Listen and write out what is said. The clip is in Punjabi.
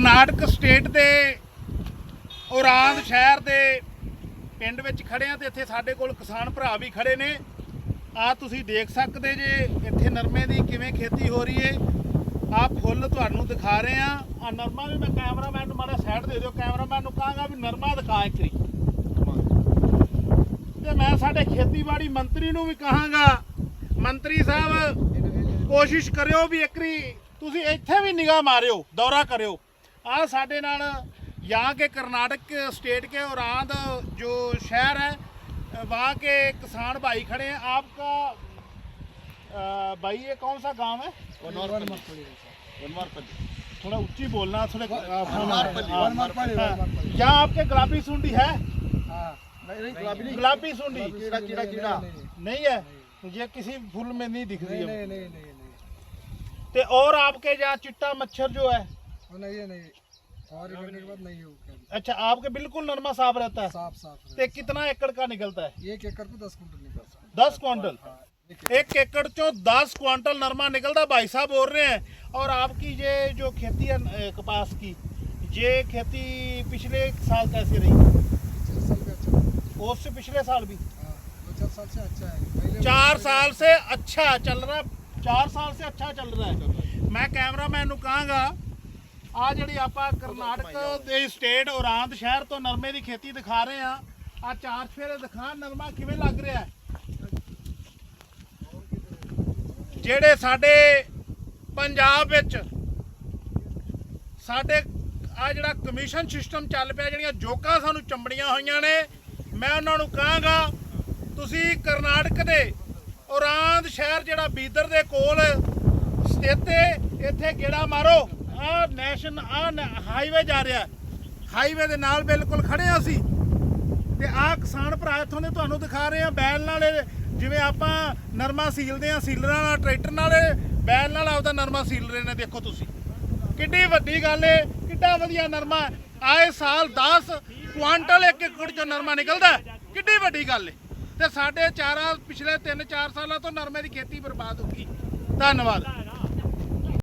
ਕਰਨਾਟਕ ਸਟੇਟ ਦੇ ਔਰਾਂਦ ਸ਼ਹਿਰ ਦੇ ਪਿੰਡ ਵਿੱਚ ਖੜੇ ਆ ਤੇ ਇੱਥੇ ਸਾਡੇ ਕੋਲ ਕਿਸਾਨ ਭਰਾ ਵੀ ਖੜੇ ਨੇ। ਆ ਤੁਸੀਂ ਦੇਖ ਸਕਦੇ ਜੇ ਇੱਥੇ ਨਰਮੇ ਦੀ ਕਿਵੇਂ ਖੇਤੀ ਹੋ ਰਹੀ ਏ। ਆ ਫੁੱਲ ਤੁਹਾਨੂੰ ਦਿਖਾ ਰਹੇ ਆ। ਆ ਨਰਮਾ ਵੀ ਮੈਂ ਕੈਮਰਾਮੈਨ ਨੂੰ ਮਾੜਾ ਸਾਈਡ ਦੇ ਦਿਓ। ਕੈਮਰਾਮੈਨ ਨੂੰ ਕਹਾਂਗਾ ਵੀ ਨਰਮਾ ਦਿਖਾ ਇੱਕ ਵਾਰੀ। ਤੇ ਮੈਂ ਸਾਡੇ ਖੇਤੀਬਾੜੀ ਮੰਤਰੀ ਨੂੰ ਵੀ ਕਹਾਂਗਾ, ਮੰਤਰੀ ਸਾਹਿਬ, ਕੋਸ਼ਿਸ਼ ਕਰਿਓ ਵੀ ਇੱਕਰੀ ਤੁਸੀਂ ਇੱਥੇ ਵੀ ਨਿਗਾਹ ਮਾਰਿਓ, ਦੌਰਾ ਕਰਿਓ। ਆ ਸਾਡੇ ਨਾਲ यहाँ के कर्नाटक स्टेट के औरांद जो शहर है अ, वहाँ के किसान भाई खड़े हैं आपका अ, भाई ये कौन सा गांव है थोड़ा ऊंची बोलना थोड़े अ, फोन हाँ, हाँ। यहाँ आपके गुलाबी सुंडी है गुलाबी सुंडी कीड़ा कीड़ा कीड़ा नहीं है ये किसी फूल में नहीं दिख रही है ते और आपके यहाँ चिट्टा मच्छर जो है अच्छा आपके बिल्कुल नरमा साफ रहता है साफ साफ ते कितना एकड़ का निकलता है एक एकड़ को दस कुंटल निकलता है दस क्वांटल एक एकड़ चो दस क्वांटल नरमा निकलता भाई साहब बोल रहे हैं और आपकी ये जो खेती है अ, कपास की ये खेती पिछले साल कैसी रही पिछले साल भी अच्छा था। और उससे पिछले साल भी हाँ, दो चार साल से अच्छा है पहले ਚਾਰ ਸਾਲ ਸੇ ਅੱਛਾ ਚੱਲ ਰਿਹਾ ਚਾਰ ਸਾਲ ਸੇ ਅੱਛਾ ਚੱਲ ਰਿਹਾ ਹੈ ਮੈਂ ਕੈਮਰਾਮੈਨ ਨੂੰ ਕਹਾਂਗਾ ਆ ਜਿਹੜੀ ਆਪਾਂ ਕਰਨਾਟਕ ਦੇ ਸਟੇਟ ਔਰਾਂਦ ਸ਼ਹਿਰ ਤੋਂ ਨਰਮੇ ਦੀ ਖੇਤੀ ਦਿਖਾ ਰਹੇ ਆ ਆ ਚਾਰ ਫੇਰੇ ਦਿਖਾ ਨਰਮਾ ਕਿਵੇਂ ਲੱਗ ਰਿਹਾ ਜਿਹੜੇ ਸਾਡੇ ਪੰਜਾਬ ਵਿੱਚ ਸਾਡੇ ਆ ਜਿਹੜਾ ਕਮਿਸ਼ਨ ਸਿਸਟਮ ਚੱਲ ਪਿਆ, ਜਿਹੜੀਆਂ ਜੋਕਾਂ ਸਾਨੂੰ ਚੰਬੜੀਆਂ ਹੋਈਆਂ ਨੇ, ਮੈਂ ਉਹਨਾਂ ਨੂੰ ਕਹਾਂਗਾ, ਤੁਸੀਂ ਕਰਨਾਟਕ ਦੇ ਔਰਾਂਦ ਸ਼ਹਿਰ ਜਿਹੜਾ ਬੀਦਰ ਦੇ ਕੋਲ ਸਥਿਤ ਹੈ, ਇੱਥੇ ਗੇੜਾ ਮਾਰੋ। ਆ ਨੈਸ਼ਨ ਆ ਹਾਈਵੇ ਜਾ ਰਿਹਾ ਹਾਈਵੇ ਦੇ ਨਾਲ ਬਿਲਕੁਲ ਖੜੇ ਹਾਂ ਅਸੀਂ। ਤੇ ਆਹ ਕਿਸਾਨ ਭਰਾ ਇੱਥੋਂ ਦੇ ਤੁਹਾਨੂੰ ਦਿਖਾ ਰਹੇ ਆ ਬੈਲ ਨਾਲ ਜਿਵੇਂ ਆਪਾਂ ਨਰਮਾ ਸੀਲਦੇ ਆ ਸੀਲਰਾਂ ਨਾਲ, ਟਰੈਕਟਰ ਨਾਲ, ਬੈਲ ਨਾਲ ਆਪਦਾ ਨਰਮਾ ਸੀਲ ਰਹੇ ਨੇ, ਦੇਖੋ ਤੁਸੀਂ। ਕਿੱਡੀ ਵੱਡੀ ਗੱਲ ਏ, ਕਿੱਡਾ ਵਧੀਆ ਨਰਮਾ ਆਏ ਸਾਲ 10 ਕੁਆਂਟਲ ਇੱਕ ਏਕੜ ਚੋਂ ਨਰਮਾ ਨਿਕਲਦਾ ਕਿੱਡੀ ਵੱਡੀ ਗੱਲ ਏ। ਤੇ ਸਾਡੇ ਚਾਰਾਂ, ਪਿਛਲੇ 3-4 ਸਾਲਾਂ ਤੋਂ ਨਰਮੇ ਦੀ ਖੇਤੀ ਬਰਬਾਦ ਹੋ ਗਈ। ਧੰਨਵਾਦ।